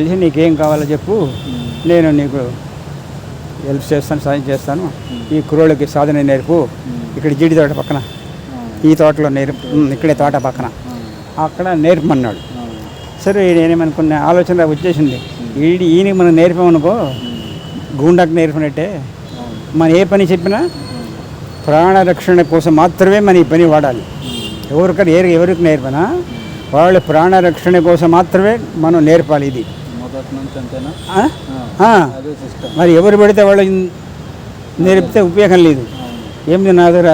పిలిచి నీకేం కావాలో చెప్పు. నేను నీకు హెల్ప్ చేస్తాను సాయం చేస్తాను. ఈ కురోళ్ళకి సాధన నేర్పు. ఇక్కడ జీడి తోట పక్కన. ఈ తోటలో నేర్పు. ఇక్కడే తోట పక్కన. అక్కడ నేర్పమన్నాడు. సరే నేనేమనుకున్న ఆలోచన వచ్చేసింది. ఈడి ఈయనకి మనం నేర్పామనుకో గూండాకు నేర్పినట్టే. మనం ఏ పని చెప్పినా ప్రాణరక్షణ కోసం మాత్రమే మన ఈ పని వాడాలి. ఎవరికైనా ఎవరికి నేర్పనా? వాళ్ళ ప్రాణరక్షణ కోసం మాత్రమే మనం నేర్పాలి ఇది. మరి ఎవరు పెడితే వాళ్ళు నేర్పితే ఉపయోగం లేదు. ఏమిటి నా దగ్గర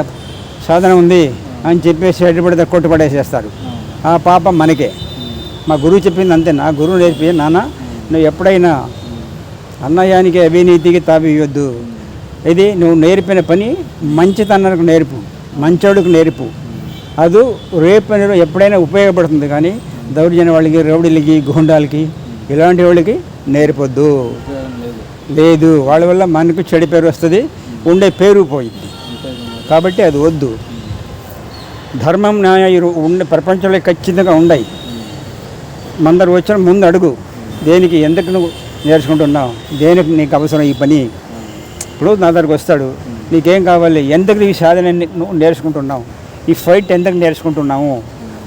సాధన ఉంది అని చెప్పేసి అడ్డుపడితే కొట్టు పడేసేస్తారు. ఆ పాపం మనకే. మా గురువు చెప్పింది అంతే నా గురువు నేర్పి నాన్న నువ్వు ఎప్పుడైనా అన్నయానికి అవినీతికి తావియొద్దు. ఇది నువ్వు నేర్పిన పని మంచితనానికి నేర్పు మంచోడికి నేర్పు. అది రేపు ఎప్పుడైనా ఉపయోగపడుతుంది కానీ దౌర్జన్య వాళ్ళకి రౌడీలకి గుండాలకి ఇలాంటి వాళ్ళకి నేర్పొద్దు. లేదు వాళ్ళ వల్ల మనకు చెడు పేరు వస్తుంది ఉండే పేరు పోయింది కాబట్టి అది వద్దు. ధర్మం న్యాయ ఉండే ప్రపంచంలో ఖచ్చితంగా ఉండయి. మందరు వచ్చిన ముందు అడుగు దేనికి ఎందుకు నువ్వు నేర్చుకుంటున్నావు దేనికి నీకు అవసరం ఈ పని? ఇప్పుడు నా దగ్గరకు వస్తాడు నీకేం కావాలి ఎందుకు ఈ సాధన నువ్వు నేర్చుకుంటున్నావు? ఈ ఫైట్ ఎందుకు నేర్చుకుంటున్నాము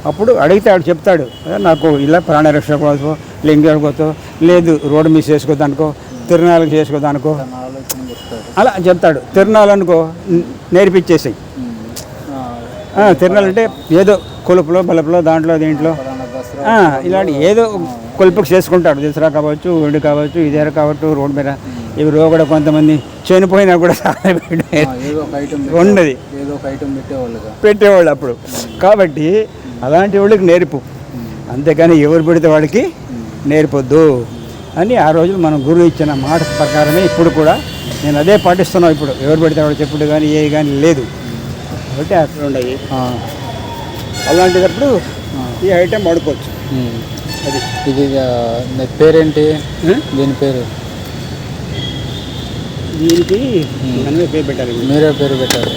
అప్పుడు అడిగితే ఆడు చెప్తాడు "ఏ, నాకు ఇలా ప్రాణరక్షణ కోసం లింగకోతో లేదు రోడ్డు మీద చేసుకోదానికో తిరునాళ్ళకి చేసుకోదానికో అలా చెప్తాడు తిరునాళ్ళు అనుకో నేర్పించేసాయి. తిరునాళ్ళు అంటే ఏదో కొలుపులో బలపులో దాంట్లో దీంట్లో. ఇలాంటి ఏదో కొలుపుకు చేసుకుంటాడు దసరా కావచ్చు వేడి కావచ్చు ఇదేర కావచ్చు రోడ్డు మీద. ఇవి కూడా కొంతమంది చనిపోయినా కూడా పెట్టేవాళ్ళుగా పెట్టేవాళ్ళు అప్పుడు. కాబట్టి అలాంటి వాళ్ళకి నేర్పు. అంతేకాని ఎవరు పెడితే వాళ్ళకి నేర్పొద్దు అని ఆ రోజు మనం గురువు ఇచ్చిన మాట ప్రకారమే ఇప్పుడు కూడా నేను అదే పాటిస్తున్నాను ఇప్పుడు. ఎవరు పెడితే వాళ్ళు చెప్పుడు కానీ ఏ కానీ లేదు. కాబట్టి అక్కడ ఆ, అలాంటిటప్పుడు ఈ ఐటెం వాడుకోవచ్చు. అది. ఇది పేరేంటి? దీని పేరు? దీనికి మనమే పేరు పెట్టాలి మీరే పేరు పెట్టారు.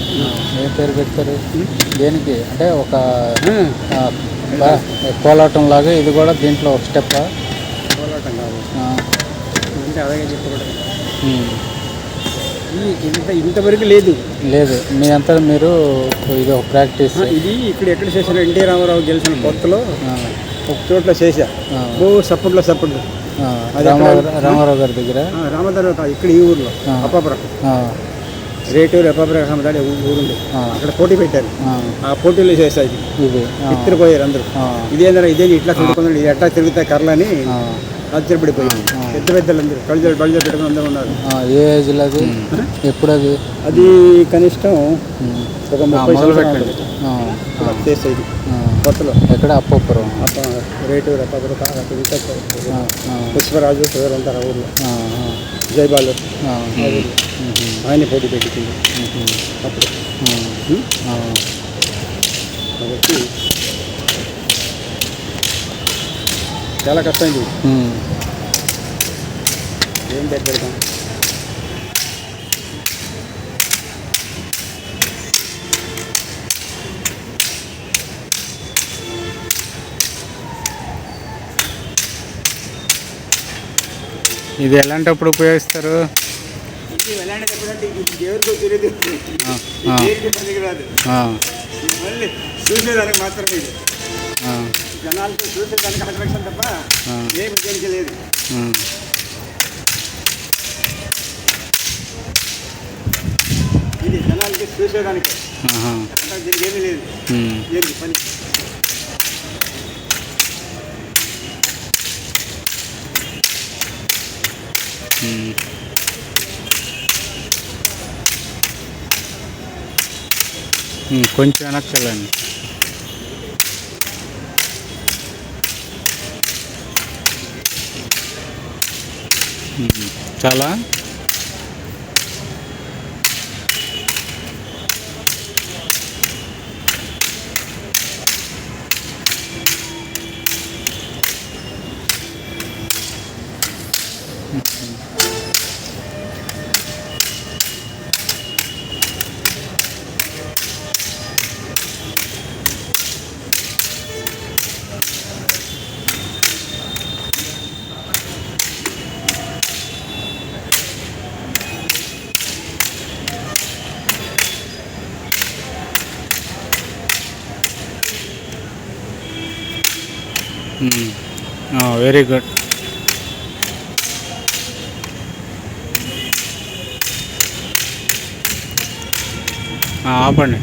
ఏ పేరు పెడతారు దేనికి? అంటే ఒక కోలాటం లాగా ఇది కూడా దీంట్లో ఒక స్టెప్ పోరాటం కాదు. అంటే అలాగే చెప్పకూడదు. ఇంత ఇంతవరకు లేదు. లేదు. మీ అంతా మీరు ఇది ఒక ప్రాక్టీస్ ఇది ఇక్కడ ఎక్కడ చేశాను ఎన్టీ రామారావు గెలిచిన కొత్తలో ఒక చోట్ల చేశా. ఓ సప్పట్లో సప్పట్లు. రామారావు గారి దగ్గర. రామధర కాదు ఇక్కడ ఈ ఊర్లో. అప్పాపురం. రేటూరు అప్పాపురం రామదాడి ఊరుంది. అక్కడ పోటీ పెట్టారు. ఆ, పోటీలో చేశా ఇది ఇది ఆ, ఎత్తిరిపోయారు అందరూ. ఆ, ఇదేందా ఇదేంటి ఇట్లా తిరుగుతుంది ఇది ఎట్లా తిరుగుతాయి కర్రలని ఆశ్చర్యపడిపోయింది పెద్ద పెద్దలందరూ కళ్ళు కళ్ళు పెట్టుకుని అందరూ ఉన్నారు. ఆ, ఏ ఏజ్లో అది? ఎప్పుడు అది అది కనిష్టం. ఒక ముప్పై సంవత్సరాలు చేసేది. కొత్తలో ఎక్కడ? అప్పపురం. అప్ప రేటు ఆ, పుష్పరాజు ఎవరు ఉంటారు ఆ ఆ, జైబాలు ఆయన పోటీ పెట్టింది అప్పుడు. కాబట్టి చాలా కష్టమైంది. ఉమ్. ఏం పేరు పెడతాం ఇది మళ్ళీ చూసేదానికి మాత్రమే ఇది. జనాలతో చూసేదానికి అట్రాక్షన్ తప్ప. ఏమి దేనికి లేదు. ఇది జనాలకి చూసేదానికి దీనికి ఏమీ లేదు. ఏంటి పని కొంచెం వెనక్కి చాలా? Mm-hmm. Hmm. Ah, very good ah, ఆపండి.